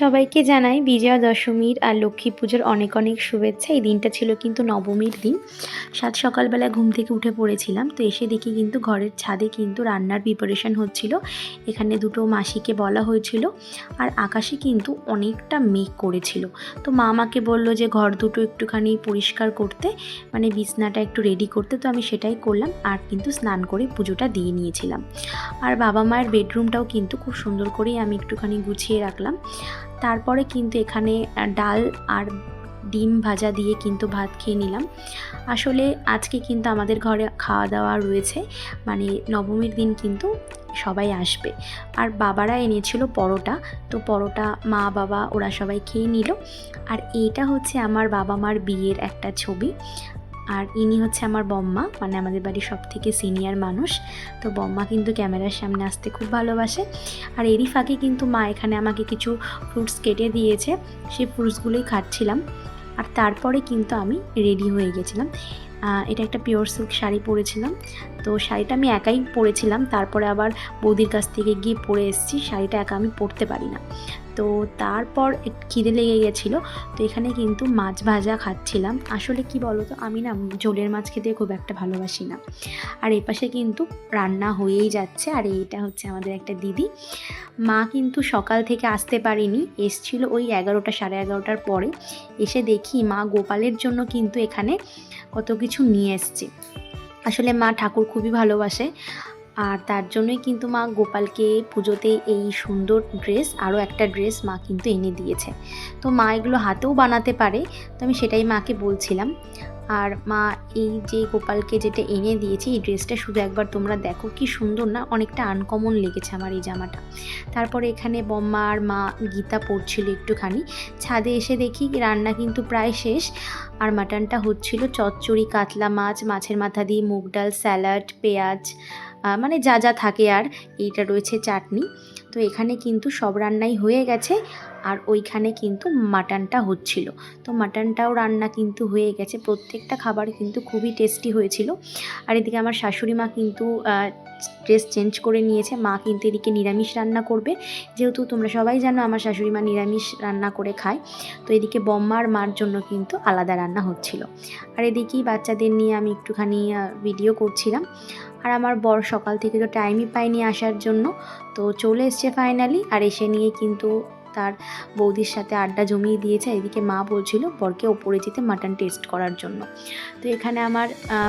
সবাইকে জানাই বিজয়া দশমীর আর লক্ষ্মী পুজোর অনেক অনেক শুভেচ্ছা। এই দিনটা ছিল কিন্তু নবমীর দিন। সাত সকালবেলা ঘুম থেকে উঠে পড়েছিলাম, তো এসে দেখি কিন্তু ঘরের ছাদে কিন্তু রান্নার প্রিপারেশন হচ্ছিল। এখানে দুটো মাসিকে বলা হয়েছিল আর আকাশে কিন্তু অনেকটা মেঘ করেছিল। তো মা আমাকে বলল যে ঘর দুটো একটুখানি পরিষ্কার করতে মানে বিছনাটা একটু রেডি করতে। তো আমি সেটাই করলাম আর কিন্তু স্নান করে পুজোটা দিয়ে নিয়েছিলাম। আর বাবা মায়ের বেডরুমটাও কিন্তু খুব সুন্দর করেই আমি একটুখানি গুছিয়ে রাখলাম। তারপরে কিন্তু এখানে ডাল আর ডিম ভাজা দিয়ে কিন্তু ভাত খেয়ে নিলাম। আসলে আজকে কিন্তু আমাদের ঘরে খাওয়া দাওয়া রয়েছে মানে নবমীর দিন কিন্তু সবাই আসবে। আর বাবারা এনেছিল পরোটা, তো পরোটা মা, বাবা ওরা সবাই খেয়ে নিল। আর এটা হচ্ছে আমার বাবা মার বিয়ের একটা ছবি। আর ইনি হচ্ছে আমার বম্মা মানে আমাদের বাড়ির সব থেকে সিনিয়র মানুষ। তো বম্মা কিন্তু ক্যামেরার সামনে আসতে খুব ভালোবাসে। আর এরই ফাঁকে কিন্তু মা এখানে আমাকে কিছু ফ্রুটস কেটে দিয়েছে। সেই ফ্রুটসগুলোই খাচ্ছিলাম। আর তারপরে কিন্তু আমি রেডি হয়ে গেছিলাম। এটা একটা পিওর সিল্ক শাড়ি পরেছিলাম। তো শাড়িটা আমি একাই পরেছিলাম, তারপরে আবার বৌদির কাছ থেকে গিয়ে পরে এসেছি, শাড়িটা একা আমি পরতে পারি না। তো তারপর খিদে লেগে গেছিল, তো এখানে কিন্তু মাছ ভাজা খাচ্ছিলাম। আসলে কি বলো তো আমি না জোলের মাছ খেতে খুব একটা ভালোবাসি না। আর এপাশে কিন্তু রান্না হয়েই যাচ্ছে, আর এইটা হচ্ছে আমাদের একটা দিদি। মা কিন্তু সকাল থেকে আসতে পারেনি, এসছিল ওই এগারোটা সাড়ে এগারোটার পরে। এসে দেখি মা গোপালের জন্য কিন্তু এখানে কত কিছু নিয়ে এসছি। আসলে মা ঠাকুর খুবই ভালোবাসে। আর তার জন্যই কিন্তু মা গোপালকে পুজোতে এই সুন্দর ড্রেস আরও একটা ড্রেস মা কিন্তু এনে দিয়েছে। তো মা এগুলো হাতেও বানাতে পারে, তো আমি সেটাই মাকে বলছিলাম। আর মা এই যে গোপালকে যেটা এনে দিয়েছে, এই ড্রেসটা শুধু একবার তোমরা দেখো, কি সুন্দর না, অনেকটা আনকমন লেগেছে আমার এই জামাটা। তারপরে এখানে বম্মা আর মা গীতা পড়ছিল একটুখানি। ছাদে এসে দেখি রান্না কিন্তু প্রায় শেষ। আর মাটনটা হচ্ছিল চচ্চড়ি, কাতলা মাছ, মাছের মাথা দিয়ে মুগ ডাল, স্যালাড, পেঁয়াজ মানে যা যা থাকে আর এইটা রয়েছে চাটনি। তো এখানে কিন্তু সব রান্নাই হয়ে গেছে আর ওইখানে কিন্তু মাটনটা হচ্ছিল। তো মাটনটাও রান্না কিন্তু হয়ে গেছে। প্রত্যেকটা খাবার কিন্তু খুবই টেস্টি হয়েছিল। আর এদিকে আমার শাশুড়ি মা কিন্তু ড্রেস চেঞ্জ করে নিয়েছে। মা কিন্তু এদিকে নিরামিষ রান্না করবে। যেহেতু তোমরা সবাই জানো আমার শাশুড়ি মা নিরামিষ রান্না করে খায়। তো এদিকে বম্মার মার জন্য কিন্তু আলাদা রান্না হচ্ছিল। আর এদিকেই বাচ্চাদের নিয়ে আমি একটুখানি ভিডিও করছিলাম। আর আমার বর সকাল থেকে তো টাইমই পায়নি আসার জন্য। তো চলে এসছে ফাইনালি আর এসে নিয়ে কিন্তু তার বৌদির সাথে আড্ডা জমিয়ে দিয়েছে। এদিকে মা বলছিল, বরকে ওপরে যেতে মাটন টেস্ট করার জন্য। তো এখানে আমার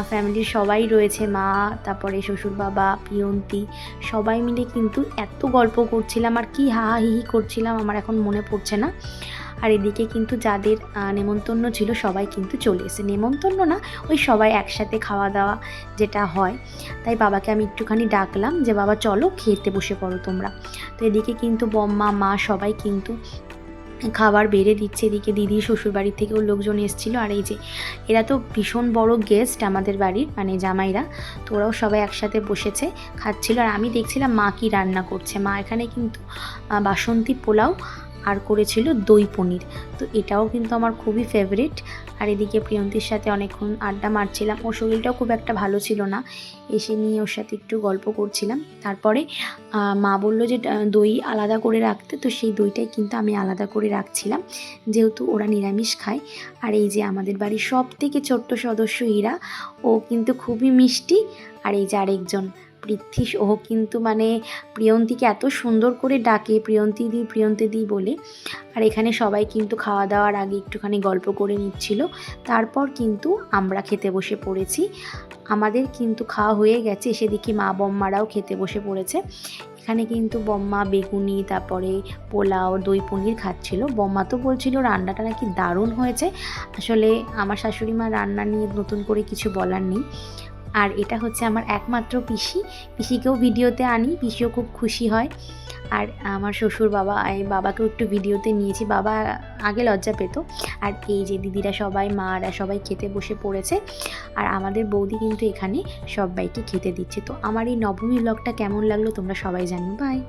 ফ্যামিলির সবাই রয়েছে, মা, তারপরে শ্বশুর বাবা পিয়ন্তি, সবাই মিলে কিন্তু এত গল্প করছিলাম, আর কি হাহাহিহি করছিলাম, আমার এখন মনে পড়ছে না। আর এদিকে কিন্তু যাদের নেমন্তন্ন ছিল সবাই কিন্তু চলে এসে। নেমন্তন্ন না, ওই সবাই একসাথে খাওয়া দাওয়া যেটা হয়। তাই বাবাকে আমি একটুখানি ডাকলাম যে, বাবা, চলো খেতে বসে পড়ো তোমরা। তো এদিকে কিন্তু বম্মা, মা সবাই কিন্তু খাবার বেড়ে দিচ্ছে। এদিকে দিদি শ্বশুরবাড়ির থেকেও লোকজন এসেছিল। আর এই যে, এরা তো ভীষণ বড় গেস্ট আমাদের বাড়ির মানে জামাইরা। তো ওরাও সবাই একসাথে বসেছে, খাচ্ছিল। আর আমি দেখছিলাম মা কি রান্না করছে। মা এখানে কিন্তু বাসন্তী পোলাও আর করেছিল দই পনির। তো এটাও কিন্তু আমার খুবই ফেভারিট আর এদিকে প্রিয়ন্তির সাথে অনেকক্ষণ আড্ডা মারছিলাম। ওর শরীরটাও খুব একটা ভালো ছিল না। এসে নিয়ে ওর সাথে একটু গল্প করছিলাম। তারপরে মা বলল যে দই আলাদা করে রাখতে। তো সেই দইটাই কিন্তু আমি আলাদা করে রাখছিলাম। যেহেতু ওরা নিরামিষ খায়। আর এই যে আমাদের বাড়ির সব থেকে ছোট্ট সদস্য ইরা ও কিন্তু খুবই মিষ্টি। আর এই যে আরেকজন পৃথ্বীশ ও কিন্তু মানে প্রিয়ন্তীকে এত সুন্দর করে ডাকে, প্রিয়ন্তী দি প্রিয়ন্তী দি বলে। আর এখানে সবাই কিন্তু খাওয়া দাওয়ার আগে একটুখানি গল্প করে নিচ্ছিল। তারপর কিন্তু আমরা খেতে বসে পড়েছি। আমাদের কিন্তু খাওয়া হয়ে গেছে। এসে দেখি মা বম্মারাও খেতে বসে পড়েছে। এখানে কিন্তু বম্মা বেগুনি, তারপরে পোলাও, দই, পনির খাচ্ছিল। বম্মা তো বলছিল, রান্নাটা নাকি দারুণ হয়েছে। আসলে আমার শাশুড়ি মা রান্না নিয়ে নতুন করে কিছু বলার নেই। আর এটা হচ্ছে আমার একমাত্র পিসি। পিসিকেও ভিডিওতে আনি, পিসিও খুব খুশি হয়। আর আমার শ্বশুর বাবা বাবাকেও একটু ভিডিওতে নিয়েছি। বাবা আগে লজ্জা পেত। আর এই যে দিদিরা সবাই, মারা সবাই খেতে বসে পড়েছে। আর আমাদের বৌদি কিন্তু এখানে সবাইকে খেতে দিচ্ছে। তো আমার এই নবমী ব্লগটা কেমন লাগল তোমরা সবাই জানো বাই